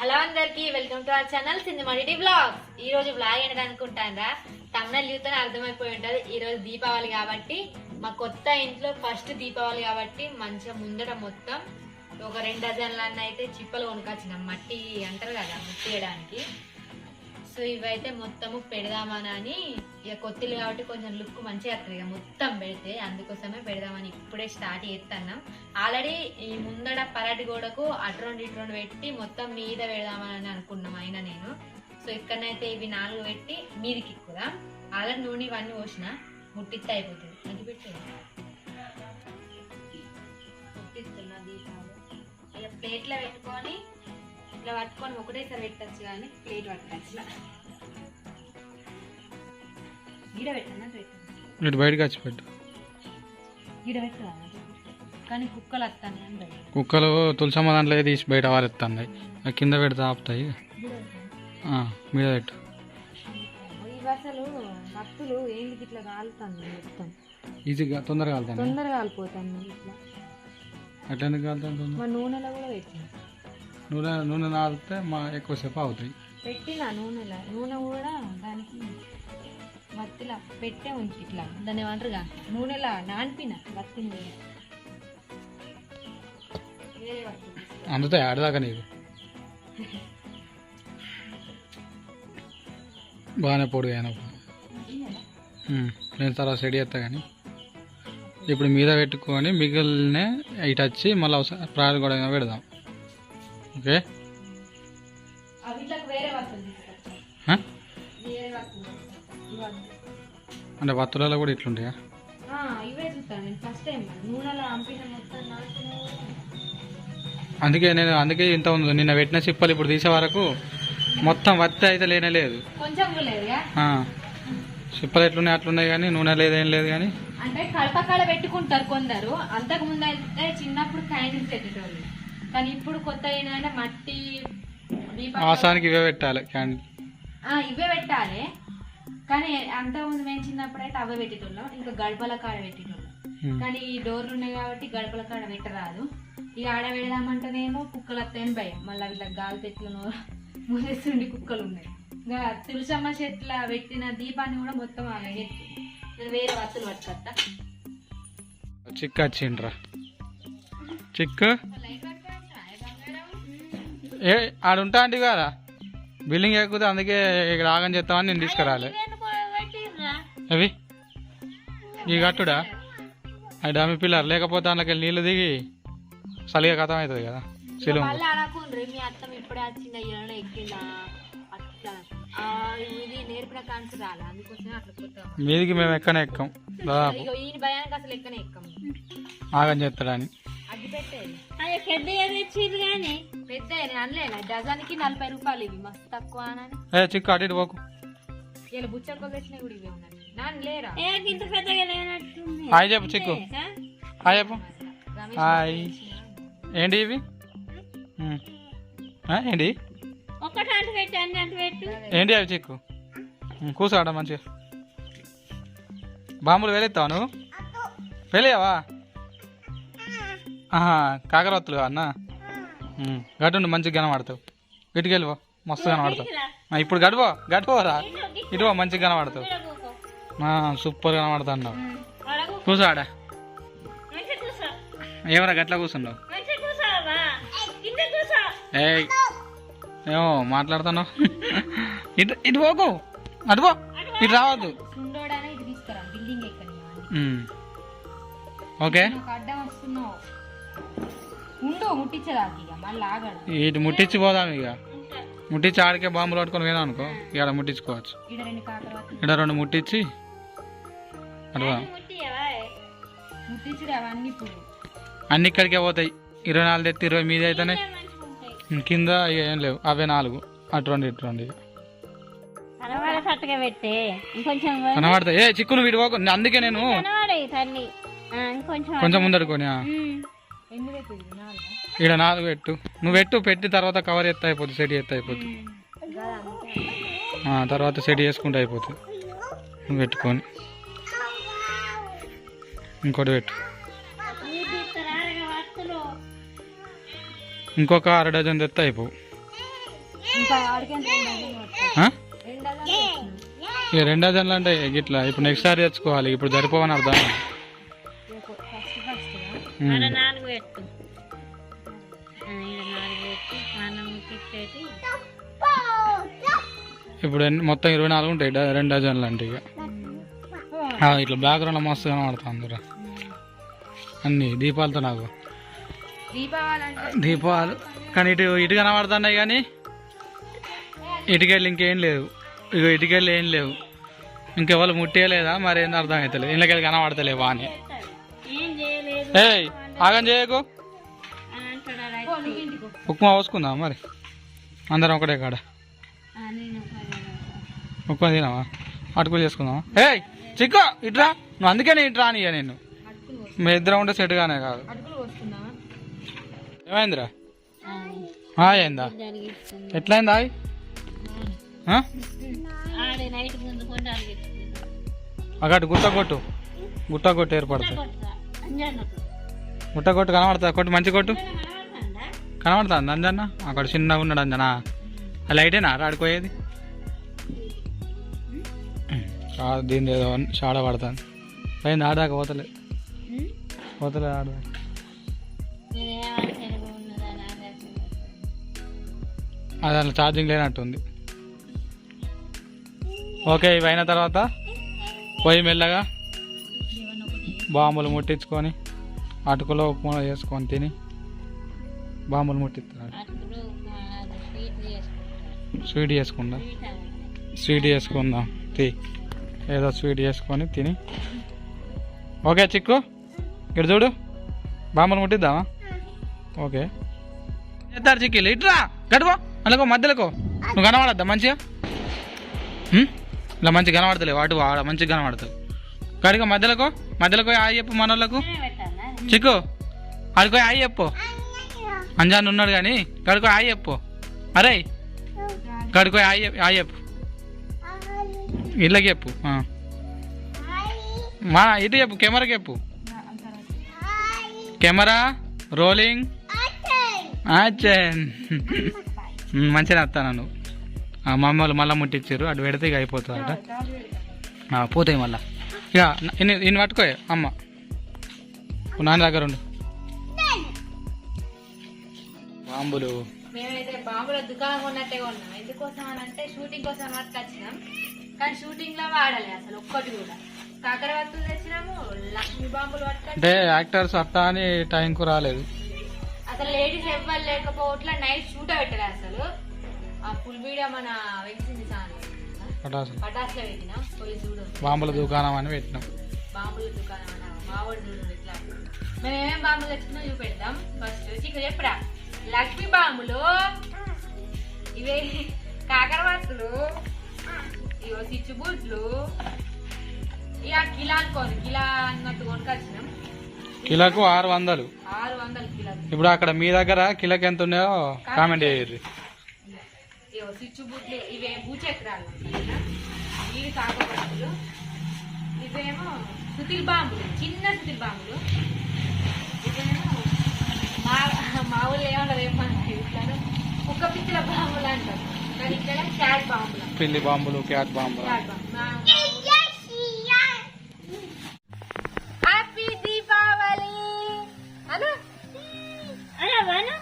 Hello అందరికి welcome to our channel సింధుమడి blogs ఈ రోజు బ్లాగ్ ఏంటని అనుకుంటారా తమిళ చూస్తేనే అర్థమైపోయి ఉంటుంది. ఈ రోజు దీపావళి కాబట్టి మా కొత్త ఇంట్లో ఫస్ట్ దీపావళి కాబట్టి మంచిగా ముందట మొత్తం ఒక రెండు డజన్లన్న అయితే చిప్పలు కొనుకొచ్చినాం మట్టి అంటారు కదా మట్టి వేయడానికి సో ఇవైతే మొత్తము పెడదామని ఇక కొత్తిల్లు కాబట్టి కొంచెం లుక్ మంచిగా వస్తుంది. ఇక మొత్తం పెడితే అందుకోసమే పెడదామని ఇప్పుడే స్టార్ట్ చేస్తున్నాం ఆల్రెడీ ఈ ముందడ పరటి గోడకు అట్రోండి ఇట్రోండి పెట్టి మొత్తం మీద పెడదామని అనుకున్నాం అయినా నేను. సో ఇక్కడనైతే ఇవి నాలుగు పెట్టి మీదికి కూడా. ఆల్రెడీ నూనె ఇవన్నీ పోసిన ముట్టిస్తే అయిపోతుంది. అది పెట్టేది ముట్టిస్తున్నా దీపాలు. ఇక ప్లేట్లో పెట్టుకొని ఇట్లా పట్టుకొని ఒకటేసారి పెట్టచ్చు కానీ ప్లేట్ పట్టుకోవచ్చు. గీడ పెట్టాను ఇటు బయటకు వచ్చి పెట్టు. గీడ పెట్టాను కానీ కుక్కలు వస్తాను. కుక్కలు తులసమ్మ దాంట్లో తీసి బయట వారెత్తాయి కింద పెడితే ఆపుతాయి. మీద పెట్టు. అసలు భక్తులు ఏంటి ఇట్లా కాలుతాను మొత్తం? ఈజీగా తొందరగా తొందరగా కాలిపోతాను ఇట్లా. అట్లా ఎందుకు మా నూనెలో కూడా పెట్టిన? నూనె నూనె నాలితే మా ఎక్కువసేపు అవుతాయి పెట్టిన నూనెలో? నూనె కూడా దానికి బత్తిలా పెట్టే ఉంచి ఇట్లా దాన్ని ఏమంటారుగా? నూనెలా నానిపిన బత్తి తీసుకురా. అందుతాయి ఆడదాకా నీకు. బాగానే పొడి అయినప్పుడు? నేను తర్వాత సెడి చేస్తా కానీ. ఇప్పుడు మీద పెట్టుకొని మిగిలిన ఇటు వచ్చి మళ్ళీ అవసరం ప్రాయలు కూడా పెడదాం. ఓకే. అంటే వత్తులలో కూడా ఇట్లుంటాయా? అందుకే నేను అందుకే ఇంత ఉంది. నిన్న పెట్టిన చిప్పలు ఇప్పుడు తీసే వరకు మొత్తం వత్తి అయితే లేనే లేదు. చిప్పలు ఎట్లున్నాయి అట్లున్నాయి కానీ నూనె లేదు లేదు కానీ. అంటే కడపకాడ పెట్టుకుంటారు కొందరు. అంతకు ముందు అయితే చిన్నప్పుడు క్యాండిల్స్ పెట్టేటోళ్ళు కానీ ఇప్పుడు కొత్త ఏంటంటే మట్టి ఆసానికి ఇవే పెట్టాలి క్యాండిల్ ఆ, ఇవే పెట్టాలి. కానీ అంతకుముందు మేము చిన్నప్పుడు అయితే అవే పెట్టేటోళ్ళం. ఇంకా గడపల కాడ పెట్టేటోళ్ళం. కానీ ఈ డోర్లు ఉన్నాయి కాబట్టి గడపల కాడ పెట్టరాదు. ఇక ఆడ పెడదామంటేనేమో కుక్కలు వస్తాయని భయం. మళ్ళీ వీళ్ళ గాలి చెట్లను మూసేస్తుండి కుక్కలు ఉన్నాయి. ఇంకా తులసమ్మ చెట్ల పెట్టిన దీపాన్ని కూడా మొత్తం అలాగే వేరే వత్తులు పట్టుకొస్తా. చిక్కు వచ్చిండ్రా. చిక్కు? ఏ ఆడుంటా అంటే కదా. బిల్డింగ్ ఎక్కుతే అందుకే ఇక్కడ ఆగం చేస్తామని నేను తీసుకురాలే. అవి ఈ గట్టుడా? అది డమ్మి పిల్లర్ లేకపోతే అందులోకి నీళ్ళు దిగి చలిగా కథం అవుతుంది కదా సిలువ మీదికి మేము ఎక్కనే ఎక్కం దాదాపు. ఆగం చేస్తాడని. అగ్గి పెట్టేది అదే పెద్ద తెచ్చిర్రు కానీ పెద్ద నేను అనలేనా డజన్కి నలభై రూపాయలు ఇవి మస్తు తక్కువ అని ఏ చిక్కు అటు ఇటు పోకు. ఇలా బుచ్చలు తెచ్చినవి కూడా ఇవే ఉన్నాయి. నాన్న లేరా? ఇంత పెద్దగా లేనట్టుంది. హాయ్ చెప్పు చిక్కు. హాయ్ చెప్పు. హాయ్. ఏంటి ఇవి? ఏంటి? ఒక్కటి అంటు పెట్టు అన్ని అంటు పెట్టు. ఏంటి అవి చిక్కు? కూర్చోడ మంచిగా. బాంబులు వేలేస్తావా నువ్వు? వేలేవా ఆహా కాకరవత్తులు అన్న? గట్టుండి మంచిగా కనబడతావు. ఇటుకి వెళ్ళిపో మస్తు కనబడతావు. ఇప్పుడు గడిపో గడిపోరా. ఇటువో మంచిగా కనబడతావు. సూపర్ కనబడతా అన్నావు కూర్చో ఏమరా గట్లా కూర్చున్నావు ఏ ఏమో మాట్లాడుతున్నావు? ఇటు ఇటు పోకు. అటు పో. ఇటు రావద్దు. ఓకే. ఉండు ముట్టించదాకి ఇక మళ్ళీ ఆగడు. ఇటు ముట్టించి పోదాం ఇక ముట్టించి ఆడికే బాంబులు పట్టుకొని పోయినాం అనుకో ఇక్కడ ముట్టించుకోవచ్చు. ఇక్కడ రెండు కాకరవత్తులు ఇక్కడ రెండు ముట్టించి ముట్టించుడు అవన్నీ ఇప్పుడు. అన్ని ఇక్కడికే పోతాయి. ఇరవై నాలుగు తెత్తి ఇరవై మీద అయితేనే కింద ఇక ఏం లేవు. అవే నాలుగు. అటు రెండు ఇటు రెండు ఇక. కనబడేటట్టుగా పెట్టే. ఇంకొంచెం కనబడతాయి. ఏ చిక్కును వీడి పోకు. అందుకే నేను కనబడే తల్లి ఆ, ఇంకొంచెం కొంచెం ముందడుకొని ఇక్కడ నాలుగు పెట్టు. నువ్వు పెట్టు పెట్టి తర్వాత కవర్ ఎత్త అయిపోతుంది సెట్ ఎత్త అయిపోతుంది తర్వాత సెట్ చేసుకుంటే అయిపోతుంది నువ్వు పెట్టుకొని. ఇంకోటి పెట్టు. ఇంకొక అర డజన్ తెస్తే అయిపోవు ఇంకా? రెండు డజన్లు అంటే ఇట్లా ఇప్పుడు నెక్స్ట్ సారి తెచ్చుకోవాలి ఇప్పుడు సరిపోవని అర్థం. ఆడ నాలుగు పెట్టు ఆ, ఈడ నాలుగు పెట్టి మనం తిప్పేటి ఇప్పుడు మొత్తం ఇరవై నాలుగు ఉంటాయి రెండు డజన్లు అంటే ఇక. ఆ, ఇట్లా బ్యాక్గ్రౌండ్ మస్తు కనబడుతుంది అన్ని దీపాలతో నాకు. దీపాలు. కానీ ఇటు ఇటు కనబడుతున్నాయి కానీ ఇటుకెళ్ళి ఇంకేం లేవు. ఇక ఇటుకెళ్ళి ఏం లేవు. ఇంకెవరు ముట్టేయలేదా? మరి ఏందో అర్థం అవుతలేదు ఇళ్ళకెళ్ళి కనబడతలేవా అని ఏం ఏయ్ ఆగం చేయకు. ఉప్మా పోసుకుందాం మరి? అందరం ఒకటే కాడ. ఉప్మా తినామా అటుకులు చేసుకుందామా? ఏయ్ చిక్కు ఇట్రా. నువ్వు అందుకనే ఇట్రా అని నేను. మీ ఇద్దరం ఉంటే సెట్గానే కాదు. అటుకులు పోసుకుందామా ఏమైందిరా అయిందా ఎట్లయిందా అక్కడ గుట్ట కొట్టు. గుట్ట కొట్టు ఏర్పడుతుంది గుట్ట కొట్టు కనబడుతుంది కొట్టు మంచి కొట్టు. కనబడుతుంది అంజన్న అక్కడ చిన్నగా ఉన్నాడు అంజనా. ఆ లైటేనా ఆడుకోయేది దీని ఏదో షాడ పడుతుంది. పైన ఆడాక పోతలే. పోతలే ఆడ అది అలా ఛార్జింగ్ లేనట్టుంది. ఓకే ఇవి అయిన తర్వాత పొయ్యి మెల్లగా బాంబులు ముట్టించుకొని అటుకులో ఉప్మా చేసుకొని తిని బాంబులు ముట్టిస్తున్నాడు స్వీట్ చేసుకుంటా స్వీట్ చేసుకుందా? స్వీట్ చేసుకుందాం. తీ. ఏదో స్వీట్ చేసుకొని తిని. ఓకే చిక్కు ఇక్కడ చూడు. బాంబులు ముట్టిద్దామా? ఓకే. చేస్తారు చిక్కీలు ఇట్రా గడువా అందుకో మధ్యలోకో. నువ్వు కనబడద్దా? మంచిగా? ఇలా మంచిగా కనబడతలేవు. అటు ఆడ మంచిగా కనబడతావు కడిగా మధ్యలోకో. మధ్యలోకి ఆయి చెప్పు మన వాళ్ళకు నేనే పెట్టాలా చిక్కు అడుకో ఆయి చెప్పు. అంజాన్ ఉన్నాడు కానీ కడుకో ఆయి చెప్పు. అరే కడుకో ఆయి చెప్పు- ఆయి చెప్పు. ఇళ్ళకి చెప్పు. మా ఇటు చెప్పు కెమెరాకి చెప్పు. Camera rolling. మంచిగా వస్తాను నువ్వు మా అమ్మ వాళ్ళు మళ్ళీ ముట్టించారు అటు పెడితే ఇక అయిపోతుంది అట పోతాయి మళ్ళా. ఇక ఇన్ని ఇన్ని పట్టుకో అమ్మ. నాన్న దగ్గర ఉండు. బాంబులు. మేమైతే బాంబుల దుకాణం ఉన్నట్టే కొన్నాం. ఎందుకోసం అని అంటే షూటింగ్ కోసం పట్టుకొచ్చినాం కానీ షూటింగ్లో వాడలే అసలు ఒక్కటి కూడా. కాకరవత్తులు తెచ్చినాము లక్ష్మీ బాంబులు అంటే యాక్టర్స్ అట్టా అని టైంకు రాలేదు. అసలు లేడీస్ ఎవ్వరు లేకపోవట్లా నైట్ షూట్ పెట్టలే అసలు. ఆ ఫుల్ వీడియో మన వెలిసింది ఛానల్ పటాసులు పటాసులో పెట్టినాం? పోయి చూడు. బాంబుల దుకాణం అని పెట్టినాం. బాంబుల దుకాణం అన్న. మావాడు చూడు ఎట్లా మేము బాంబులు తెచ్చుకున్నా చూపెడతాం. ఫస్ట్ ఇక్కడ చెప్పురా. లక్ష్మీ బాంబులు ఇవే చిచ్చుబుడ్లు ఇక కిలా అనుకోండి కిలా అన్నట్టు కొనుకొచ్చినాం. కిలోకు ఆరు వందలు. ఆరు వందల కిలో ఇప్పుడు అక్కడ మీ దగ్గర కిలోకి ఎంత ఉన్నాయో కామెంట్ ఇవో చిచ్చుబుడ్లు ఇవే భూచక్రాలు అన్నమాట. ఇవి కాకరవత్తులు ఇవేమో సుతిల్ బాంబులు చిన్న సుతిల్ బాంబులు. ఇవేమో మా మా ఊళ్ళో ఏమన్నారు ఏమన్నారు ఇట్లా కుక్క పిచ్చిల బాంబులు అంటారు. కానీ ఇక్కడ క్యాట్ బాంబులు. పిల్లి బాంబులు క్యాట్ బాంబులు? హ్యాపీ దీపావళి అను? అలా వాను?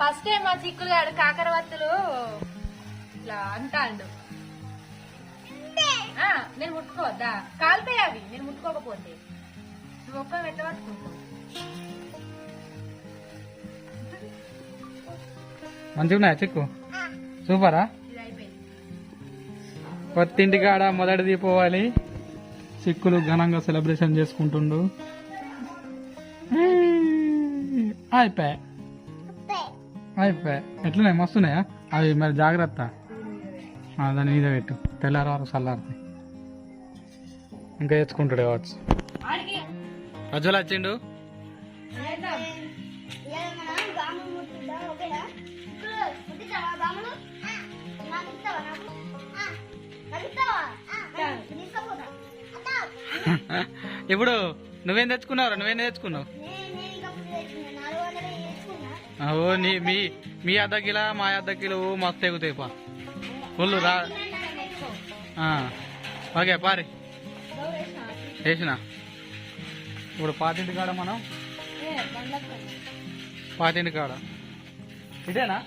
ఫస్ట్ టైం మా చిక్కులుగాడు కాకరవత్తులు ఇట్లా అంటాడు. నేను ముట్టుకోవద్దా? కాలుతాయి అవి నేను ముట్టుకోకపోతే. నువ్వు ఒక్క పట్టుకుంటావు? మంచిగా ఉన్నాయా చిక్కు? సూపరా? కొత్తింటి కాడ మొదటి దీపావళి చిక్కులు ఘనంగా సెలబ్రేషన్ చేసుకుంటుండు. అయిపోయా అయిపోయా ఎట్లున్నాయి? మస్తున్నాయా? అవి మరి జాగ్రత్త. దాని మీద పెట్టు. తెల్లారి వరకు చల్లారుతాయి. ఇంకా ఎత్తుకుంటాడు కావచ్చు. ఆడికి వచ్చిండు ఇప్పుడు నువ్వేం తెచ్చుకున్నావు నువ్వేం తెచ్చుకున్నావు? ఓ నీ మీ మీ అర్ధ కిలో మా అర్ధ కిలో మస్తు ఎగుతాయి పా. ఫుల్ రా ఓకే పారి. వేసిన? ఇప్పుడు పాతింటి కాడ మనం? పాతింటి కాడ. ఇదేనా.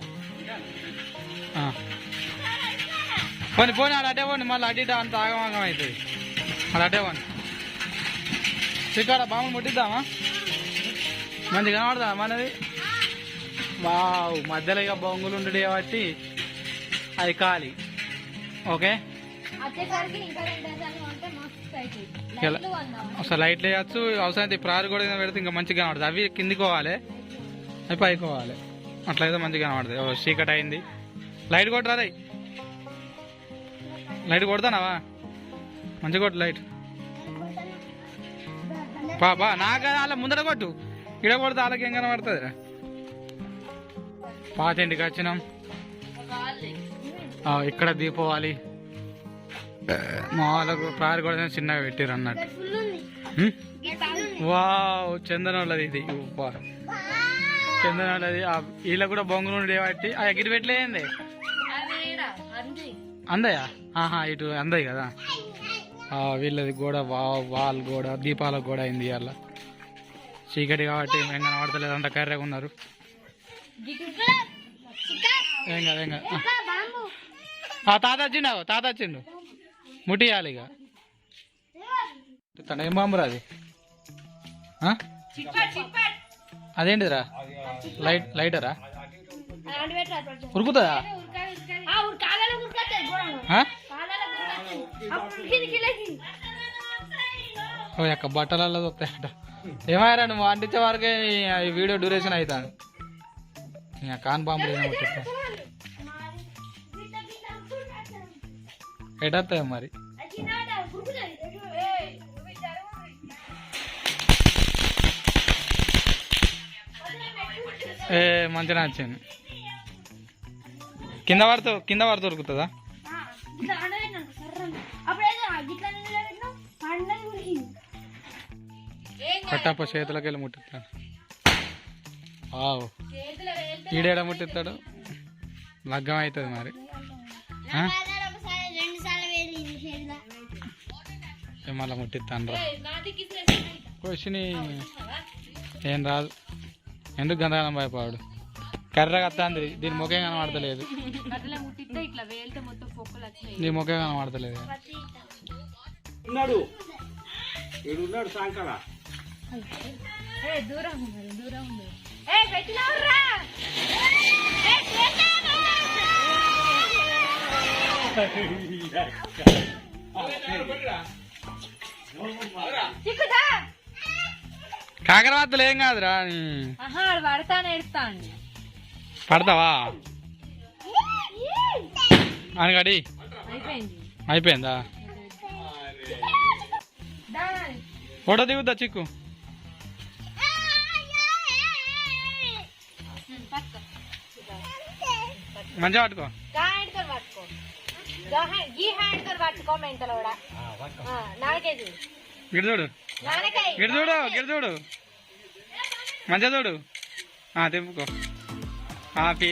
పోనీ పోనీ అలా అడ్డే పోండి మళ్ళీ అడ్డి ఇటు అంత ఆగమాగం అవుతుంది. అలా అడ్డే పోండి ఇక్కడ బామ్మని ముట్టిద్దామా? మంచి కనబడదా మనది? వావ్ మధ్యలో ఇక బొంగులు ఉండడు కాబట్టి అది ఖాళీ. ఓకే? ఒకసారి లైట్లు వేయచ్చు అవసరం ప్రారు కూడా పెడితే ఇంకా మంచిగా కనబడుతుంది. అవి కిందికి పోవాలి అవి పైకి పోవాలి. అట్లయితే మంచిగా కనబడుతుంది. చీకటి అయింది. లైట్ కొట్టరా రే లైట్ కొడతానావా? మంచిగా కొట్టు లైట్. బా బా నాకు అలా ముందర కొట్టు. ఇడ కొడితే వాళ్ళకి ఏం కనబడుతుంది రా పాతింటికి వచ్చినాం. ఆ, ఇక్కడ దీపావళి మా వాళ్ళకు ప్రారు కూడా చిన్నగా పెట్టారు అన్నట్టు. హ్మ్? వావ్ చందన వాళ్ళది ఇది. చందన వాళ్ళది వీళ్ళ కూడా బొంగులు ఉండే బట్టి ఆ ఎగిరి పెట్టలేంది అందయా? ఆహా ఇటు అందయి కదా. ఆ, వీళ్ళది కూడా వా వాల్ గోడ దీపాల గోడ అయింది ఇవాళ. చీకటి కాబట్టి ఏం కనబడతలేదు అంత కర్రెగా ఉన్నారు. ఏం కాదు ఏం కాదు. ఆ, తాత వచ్చిండు తాత వచ్చిండు. ముట్టియాలి ఇక తన ఏం బాంబురా అది? ఆ? అదేంటిదిరా? లైట్ లైటరా? ఉరుకుతుందా? ఓ యొక్క బట్టలలో వస్తాయట ఏమయ్యారా నువ్వు అంటించే వరకే వీడియో డ్యూరేషన్ అవుతాను కాన్ బాంబులు ఏమో ఎడతాయి మరి? ఏ మంచిగా నచ్చింది కింద పడుతూ కింద పడుతూ దొరుకుతుందా కట్టప్ప చేతులకి వెళ్ళి ముట్టిస్తాడు ఈడేడ ముట్టిస్తాడు? లగ్గం అవుతుంది మరి. మళ్ళా ముట్టిస్తాను క్వశ్చన్ ఏం రాదు. ఎందుకు గంధకాలం భయపడు? కర్రగా వస్తుంది దీని ముఖం కనబడతలేదు. అట్లా ముట్టిస్తే ఇట్లా వేలితే మొత్తం పొక్కులు వచ్చినాయి. నీ ముఖం కనబడతలేదు. దూరం దూరం ఉంది ఏ పెట్టినవర్రా చిక్కుదా కాకరవాతలు ఏం కాదురా నీ ఆహా ఆడు పడతా నేర్తాండి పడతావా? అనగడి అయిపోయింది. ఫోటో దిగుద్దా చిక్కు? మంచిగా పట్టుకో. ఈ హ్యాండ్ పట్టుకో మెంటల్ కూడా. నాకే చూడు గిడి చూడు. నాన్నకాయ గిడి చూడు గిడి చూడు. మంచిగా చూడు. ఆ, తిప్పుకో హ్యాపీ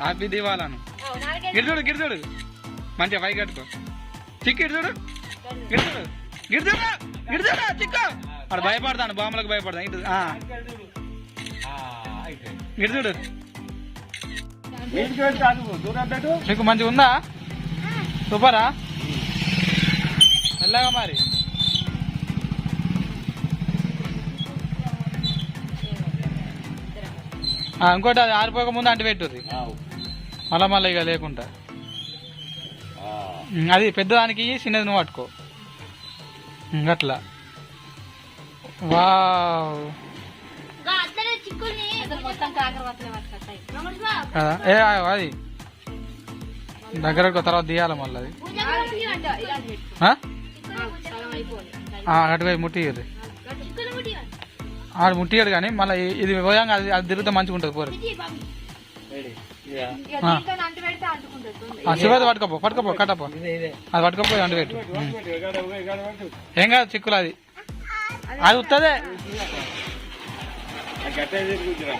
హ్యాపీ దివాలను గిడి చూడు మంచిగా పైకి కట్టుకో. చిక్కు గిడి చూడు. గిడి చూడు. చిక్కు. వాడు భయపడతాను బాంబులకు భయపడతాను ఇటు పెట్టు. మీకు మంచిగా ఉందా? సూపరా? మరి? ఆ, ఇంకోటి అది ఆరిపోక ముందు అంటి పెట్టుర్రి. మళ్ళా మళ్ళీ ఇక లేకుండా. అది పెద్దదానికి చిన్నది నువ్వు పట్టుకో. అట్లా. కదా? ఏ అది. దగ్గరకు తర్వాత తీయాలి మళ్ళీ అది. అటువైపు ముట్టియ్యరు. ఆడు ముట్టియాడు కానీ మళ్ళీ ఇది పోయాంగా అది అది తిరిగితే మంచిగా ఉంటుంది పోరు. శివది పట్టుకోపో పట్టుకోపో కట్టపో. అది పట్టుకోపోయి అంటు పెట్టు. ఏం కాదు చిక్కులు అది. అది ఉత్తదే. గట్టే తిరుగుతురా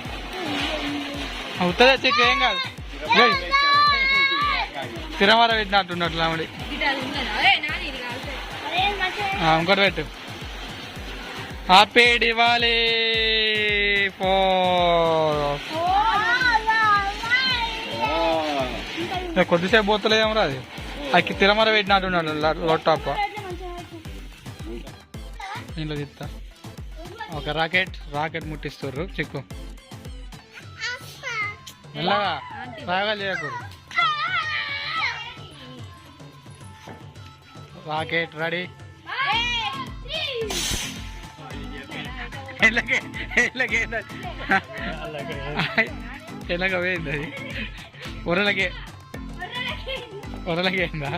అవుతుందా చెక్ ఏం కాదు. తిరమర పెట్టినట్టున్నట్లు ఆవిడ ఇంకోటి పెట్టు. హ్యాపీ దివాలి కొద్దిసేపు పోతలేదేమో అది. అక్కి తిరమర పెట్టినట్టున్నాడు లోటాప్ దీంట్లో తిత్తా ఒక రాకెట్ రాకెట్ ముట్టిస్తుర్రు. చిక్కు. మెల్లగా. రాగా చేయకూరు రాకెట్ రెడీ ఎలాగే ఎలాగే ఎలాగ పోయింది అది ఒరలకే ఒరలకే అయిందా